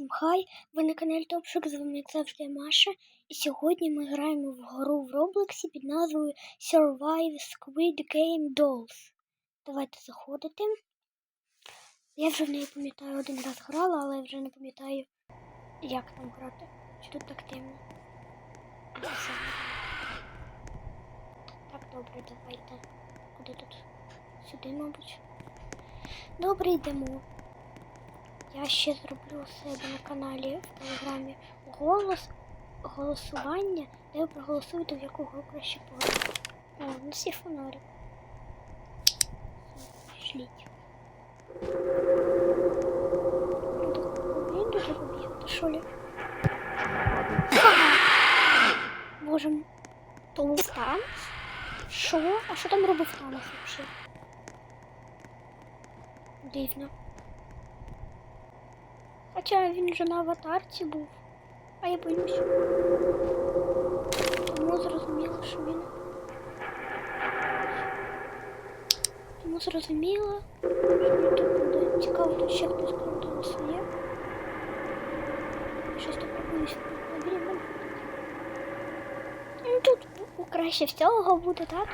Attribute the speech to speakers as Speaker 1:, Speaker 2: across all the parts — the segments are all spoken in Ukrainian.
Speaker 1: Всім хай! Ви на каналі Топшик, з вами як завжди Маша. І сьогодні ми граємо в гру в Роблоксі під назвою Survive Squid Game Dolls. Давайте заходити. Я вже в неї пам'ятаю один раз грала, але я вже не пам'ятаю, як там грати. Чи тут так темно? Так, добре, давайте. Куди тут? Сюди, мабуть. Добре, йдемо. Я ще зроблю у себе на каналі в телеграмі голос голосування, де ви проголосуєте, в яку гру краще пограти. О, у нас є фонарик. Шліть. Він дуже побігати, що ли? Боже, то був Танос? Що? А що там робив Танос взагалі? Дивно. Хоча він вже на аватарці був. А я боюсь. Тому зрозуміло, що він. Тому зрозуміло, що він тут буде цікаво, тут ще хтось того своє. Щось таке боюсь. Ну тут краще всього буде, так?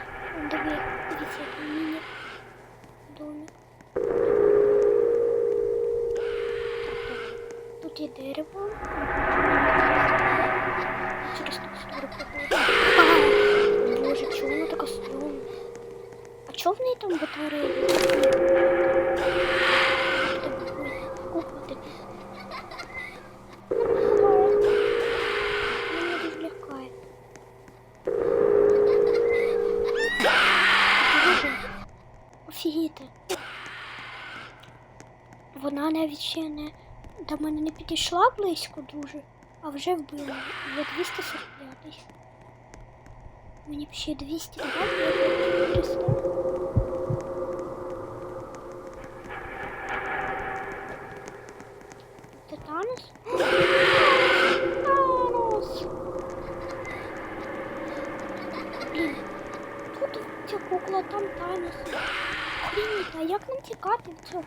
Speaker 1: Диви, дивіться, Є дерево. Через текстуру проходить. Боже, чого вона така стрьомна? А чого в неї там батарея? Боже, офігіти. Вона навіть ще не до мене не підійшла близько дуже, а вже вбила. Я 245. Мені б ще 200 давати, я б 400. Це Танос? Танос! Блін, тут ця кукла, там Танос. Охренеть, а як нам тікати від цього?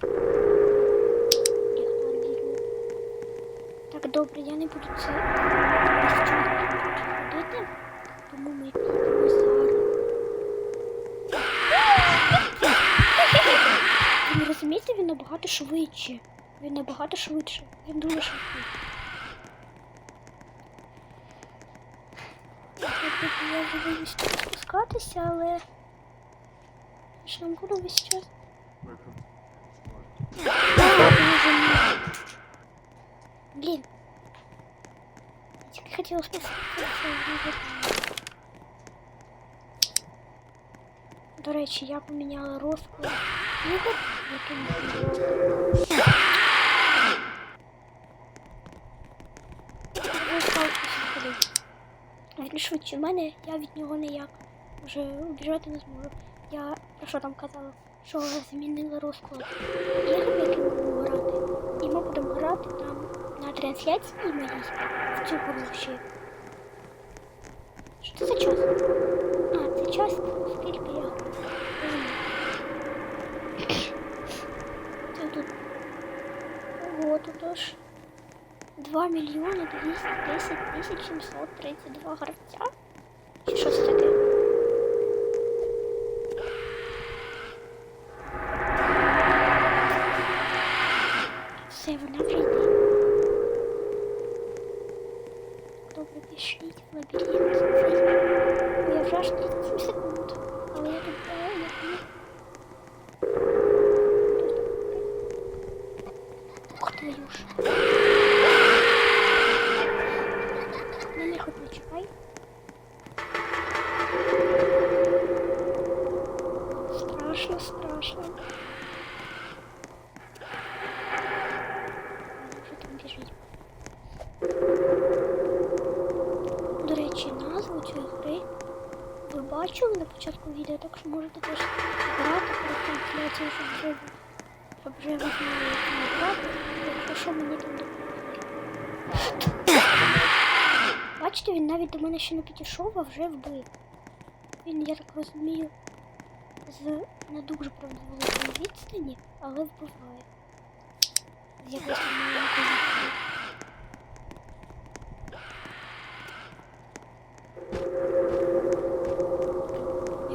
Speaker 1: Так, добре, я не буду це ходити, тому ми підемо зараз. Ви розумієте, він набагато швидше. Він набагато швидше. Він дуже швидкий. Я боюсь спускатися, але я ж нам буду весь час. Тільки хотіла. До речі, я поміняла розклад ігор, яким. Він швидше мене, я від нього ніяк вже убіжати не зможу. Я про що там казала? Що змінили розклад ігор, в які грати. І ми будемо грати там на трансляції моїй в цю ще. Що за час? А, це час. М. Це тут. Ого, тут аж 2 мільйони 210 тисяч 732 гравця. Чи що це таке? Все, вона вже йде. Лабіринт. цей. Бо Я вже аж 37 секунд. Але я тут е, я не... Ух твою ж. Мене хоч не чекай. Страшно, страшно. Що там біжить? До речі, назву цієї гри бачили на початку відео, так що можете теж грати перед трансляцією, щоб вже, щоб вже мені грати, якщо що мені там допомогли. Бачите, він навіть до мене ще не підійшов, а вже вбив. Він, я так розумію, з не дуже правда великої відстані, але вбиває. З якоїсь там маленької відстані.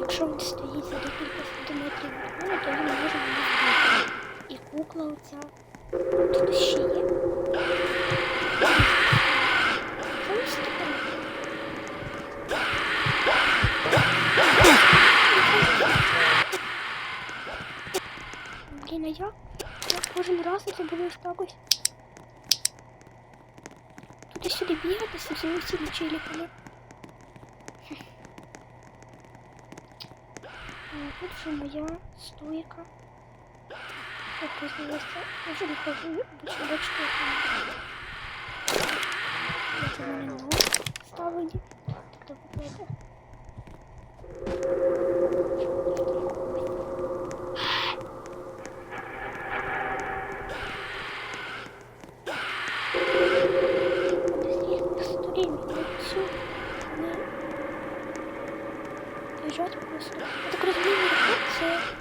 Speaker 1: Якщо він стоїть за декілька сантиметрів від мене, то він може мене вбити. І кукла оця. Тут ще є. Блін, а я, я кожен раз це буду ось так ось. Туди сюди бігати цими всіми челіками. Тут вже моя стойка. Як визналося, я вже не хожу обично бачки. Це в мене ног ставлені. Так, давайте. Біжать просто. Я так розумію, рекорд це...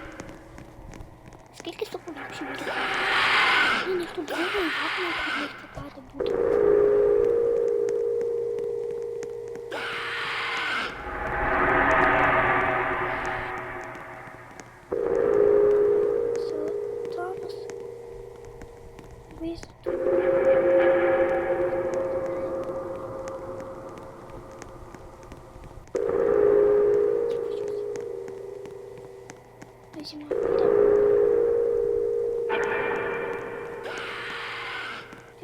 Speaker 1: Скільки секунд взагалі буде? Ні, ніхто другий, як мені тут не втікати. Все. Виїзд. Зима буде.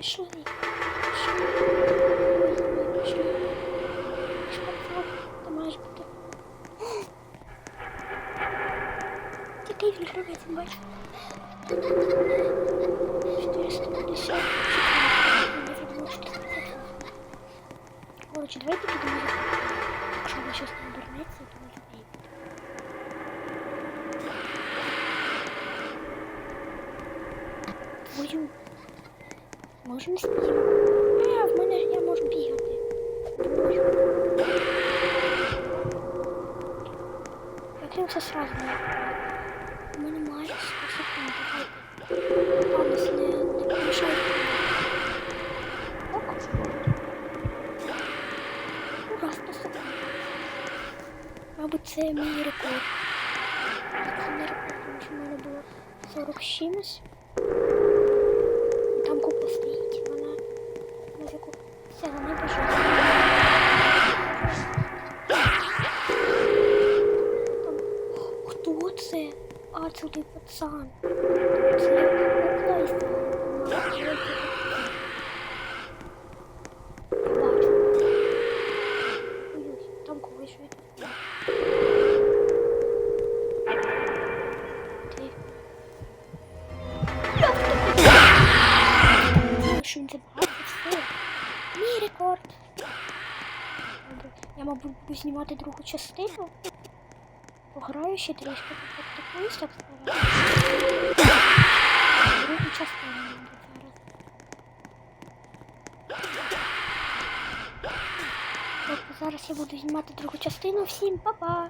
Speaker 1: Пішли. Пішли. Пішли. Ти маєш бути. Який він кривець, бачу. 450. Короче, давайте підемо. Якщо вона щось не обернеться, то може вийти. Твою. Можемо спіти. А, в мене я можу бігати. Боже. Як він це сразу не У мене майже 100 секунд. Давайте. Пам'ять не, не помішайте. Ок. Ура, 100 секунд. Мабуть, це мій рекорд. Це не рекорд, тому що в мене було 40 з чимось. Там купа стоїть, вона на яку все, вона пішла. Там хто це? А, це той пацан. Це знімати другу частину. Пограю ще трішки сказати. Другу частину, буде зараз. Зараз я буду знімати другу частину. Всім па-па!